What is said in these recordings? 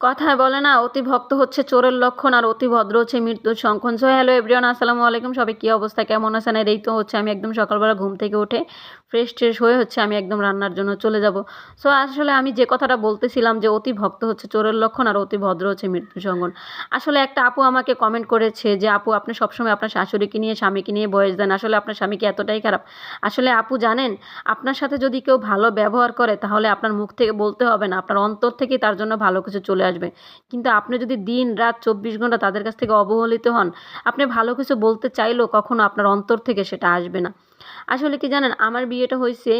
কথায় বলে না, অতি ভক্ত হচ্ছে চোরের লক্ষণ আর অতি ভদ্র হচ্ছে মৃত্যুর সংক্ষণ সো হ্যালো এভরিওয়ান আসসালামু আলাইকুম। সবাই কী অবস্থা? কেমন আছেন? আর এই তো হচ্ছে, আমি একদম সকালবেলা ঘুম থেকে উঠে ফ্রেশ ট্রেশ হয়ে হচ্ছে আমি একদম রান্নার জন্য চলে যাব। সো আসলে আমি যে কথাটা বলতেছিলাম যে অতি ভক্ত হচ্ছে চোরের লক্ষণ আর অতি ভদ্র হচ্ছে মৃত্যু সংগন আসলে একটা আপু আমাকে কমেন্ট করেছে যে, আপু, আপনি সবসময় আপনার শাশুড়িকে নিয়ে, স্বামীকে নিয়ে বয়স দেন। আসলে আপনার স্বামীকে এতটাই খারাপ? আসলে আপু জানেন, আপনার সাথে যদি কেউ ভালো ব্যবহার করে, তাহলে আপনার মুখ থেকে বলতে হবে না। আপনার অন্তর থেকেই তার জন্য ভালো কিছু চলে আসবে। কিন্তু আপনি যদি দিন, রাত, চব্বিশ ঘণ্টা তাদের কাছ থেকে অবহেলিত হন, আপনি ভালো কিছু বলতে চাইলেও কখনো আপনার অন্তর থেকে সেটা আসবে না। আসলে কি জানেন, আমার বিয়েটা হয়েছে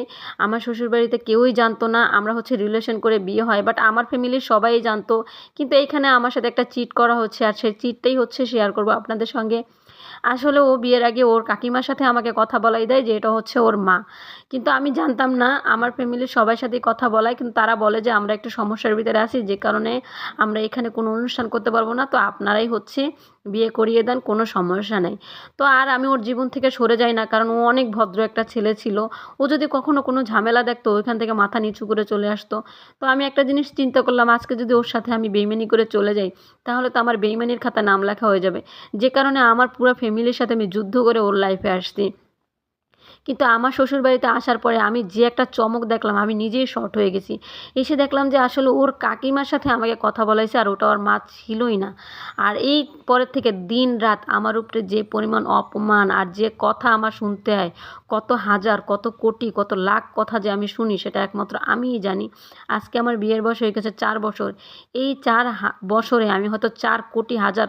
আমার শ্বশুরবাড়িতে কেউই জানতো না, আমরা হচ্ছে রিলেশন করে বিয়ে হয় বাট আমার ফ্যামিলির সবাই জানতো, কিন্তু এইখানে আমার সাথে একটা চিট করা হচ্ছে, আর সেই চিটটাই হচ্ছে শেয়ার করব আপনাদের সঙ্গে। আসলে ও বিয়ের আগে ওর কাকিমার সাথে আমাকে কথা বলাই দেয় যে এটা হচ্ছে ওর মা। কিন্তু আমি জানতাম না, আমার ফ্যামিলির সবার সাথে কথা বলায়। কিন্তু তারা বলে যে আমরা একটু সমস্যার ভিতরে আছি, যে কারণে আমরা এখানে কোনো অনুষ্ঠান করতে পারব না। তো আপনারাই হচ্ছে বিয়ে করিয়ে দেন, কোনো সমস্যা নেই। তো আর আমি ওর জীবন থেকে সরে যাই না, কারণ ও অনেক ভদ্র একটা ছেলে ছিল। ও যদি কখনো কোনো ঝামেলা দেখতো ওইখান থেকে মাথা নিচু করে চলে আসতো। তো আমি একটা জিনিস চিন্তা করলাম, আজকে যদি ওর সাথে আমি বেইমানি করে চলে যাই, তাহলে তো আমার বেইমানির খাতা নাম লেখা হয়ে যাবে। যে কারণে আমার পুরো ফ্যামিলির সাথে আমি যুদ্ধ করে ওর লাইফে আসছি। কিন্তু আমার শ্বশুরবাড়িতে আসার পরে আমি যে একটা চমক দেখলাম, আমি নিজেই শর্ট হয়ে গেছি। এসে দেখলাম যে আসলে ওর কাকিমার সাথে আমাকে কথা বলাইছে আর ওটা ওর মা ছিলই না। আর এই পরের থেকে দিন রাত আমার উপরে যে পরিমাণ অপমান আর যে কথা আমার শুনতে হয়, কত হাজার, কত কোটি, কত লাখ কথা যে আমি শুনি, সেটা একমাত্র আমিই জানি। আজকে আমার বিয়ের বয়স হয়ে গেছে চার বছর। এই চার বছরে আমি হয়তো চার কোটি, হাজার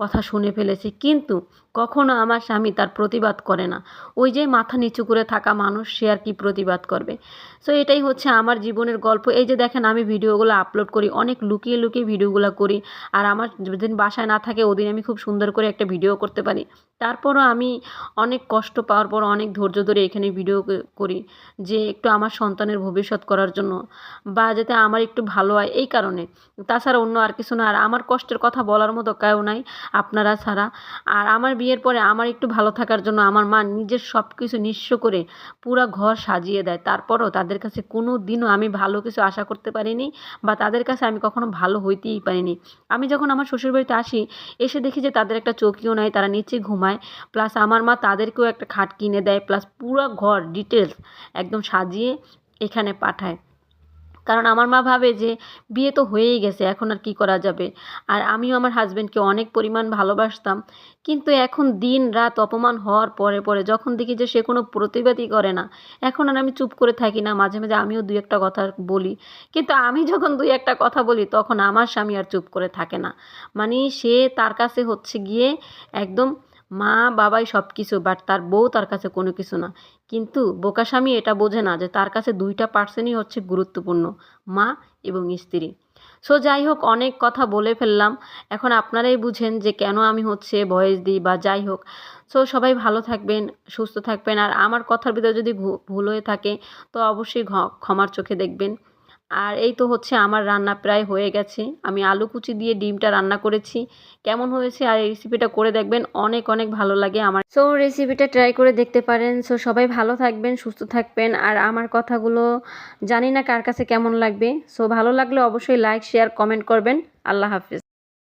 কথা শুনে ফেলেছি। কিন্তু কখনো আমার স্বামী তার প্রতিবাদ করে না। ওই যে মাথা নিচু করে থাকা মানুষ, সে আর কি প্রতিবাদ করবে? সো এটাই হচ্ছে আমার জীবনের গল্প। এই যে দেখেন, আমি ভিডিওগুলো আপলোড করি, অনেক লুকিয়ে লুকিয়ে ভিডিওগুলো করি, আর আমার যেদিন বাসায় না থাকে, ওদিন আমি খুব সুন্দর করে একটা ভিডিও করতে পারি। তারপরও আমি অনেক কষ্ট পাওয়ার পর, অনেক ধৈর্য ধরে এখানে ভিডিও করি যে একটু আমার সন্তানের ভবিষ্যৎ করার জন্য, বা যাতে আমার একটু ভালো হয়, এই কারণে। তাছাড়া অন্য আর কিছু না, আর আমার কষ্টের কথা বলার মতো কেউ নাই, আপনারা ছাড়া। আর আমার বিয়ের পরে আমার একটু ভালো থাকার জন্য আমার মা নিজের সব কিছু নিঃস্ব করে পুরো ঘর সাজিয়ে দেয়। তারপরও তাদের কাছে কোনো দিনও আমি ভালো কিছু আশা করতে পারিনি বা তাদের কাছে আমি কখনো ভালো হইতেই পারিনি। আমি যখন আমার শ্বশুরবাড়িতে আসি, এসে দেখি যে তাদের একটা চৌকিও নাই, তারা নিচে ঘুমায়। প্লাস আমার মা তাদেরকেও একটা খাট কিনে দেয়, প্লাস পুরো ঘর ডিটেলস একদম সাজিয়ে এখানে পাঠায়। কারণ আমার মা ভাবে যে বিয়ে তো হয়েই গেছে, এখন আর কি করা যাবে? আর আমিও আমার হাজব্যান্ডকে অনেক পরিমাণ ভালোবাসতাম। কিন্তু এখন দিন রাত অপমান হওয়ার পরে পরে যখন দেখি যে সে কোনো প্রতিবাদই করে না, এখন আর আমি চুপ করে থাকি না, মাঝে মাঝে আমিও দুই একটা কথা বলি। কিন্তু আমি যখন দুই একটা কথা বলি, তখন আমার স্বামী আর চুপ করে থাকে না। মানে সে তার কাছে হচ্ছে গিয়ে একদম মা বাবাই সব কিছু বাট তার বউ তার কাছে কোনো কিছু না। কিন্তু বোকা স্বামী এটা বোঝে না যে তার কাছে দুইটা পার্সেনই হচ্ছে গুরুত্বপূর্ণ, মা এবং স্ত্রী। সো যাই হোক, অনেক কথা বলে ফেললাম। এখন আপনারাই বুঝেন যে কেন আমি হচ্ছে ভয়েস দিই বা যাই হোক। সো সবাই ভালো থাকবেন, সুস্থ থাকবেন। আর আমার কথার ভিতরে যদি ভুল হয়ে থাকে, তো অবশ্যই ক্ষমার চোখে দেখবেন। আর এই তো হচ্ছে আমার রান্না প্রায় হয়ে গেছে। আমি আলু কুচি দিয়ে ডিমটা রান্না করেছি। কেমন হয়েছে আর এই রেসিপিটা করে দেখবেন। অনেক অনেক ভালো লাগে আমার। সো রেসিপিটা ট্রাই করে দেখতে পারেন। সো সবাই ভালো থাকবেন, সুস্থ থাকবেন। আর আমার কথাগুলো জানি না কার কাছে কেমন লাগবে। সো ভালো লাগলে অবশ্যই লাইক শেয়ার কমেন্ট করবেন। আল্লাহ হাফিজ।